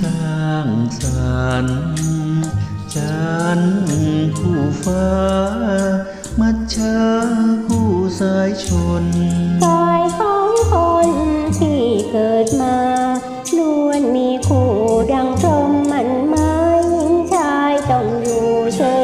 สร้างสรรค์จันคู่ฟ้า มัชชาคู่สายชนกายของคนที่เกิดมาล้วนมีคู่ดังพรมมันไม้หญิงชายต้องอยู่เฉย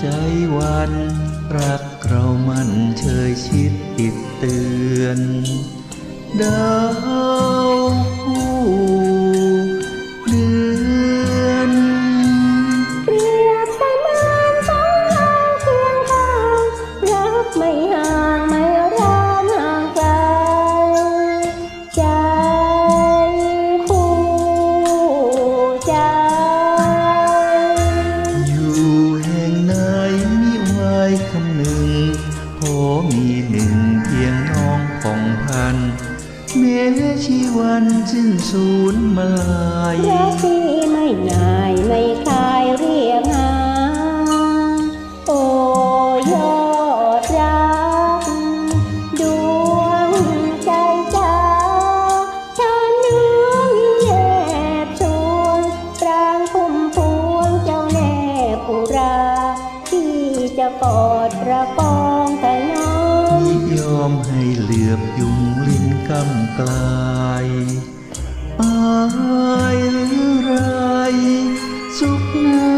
ใจวัน รักเรามันเชยชิดติดเตือนดา มีหนึ่งเพียงน้องของพันแม้ชีวันสิ้นสูญมาลายรักที่ไม่นายไม่คลายเรียกหาโอ้ยอดรักดวงใจจ้าฉันนึกแนบชวนปรางพุ่มพวงเจ้าแน่ปุรา ที่จะกอดประกองแต่ อมให้เหลือบยุงลิ้นกำกลายอายหรือไรสุขหน้า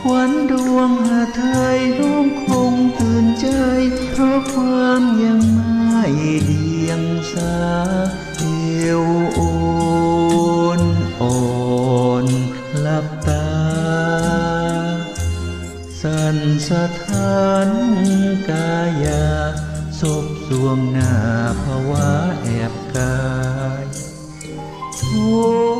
ขวัญดวงหาไทยน้องคงตื่นใจ เพราะความยังไม่เดียงสาเอวโอนอ่อนหลับตา สันสถานกายาศพสวงหน้าภาวะแอบกายทุก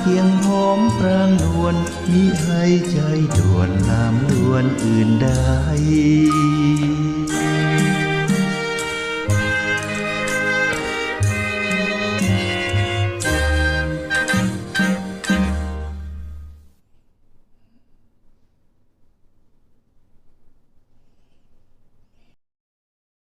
เพียงหอมปรางนวลมิให้ใจด่วนลามลวนอื่นใด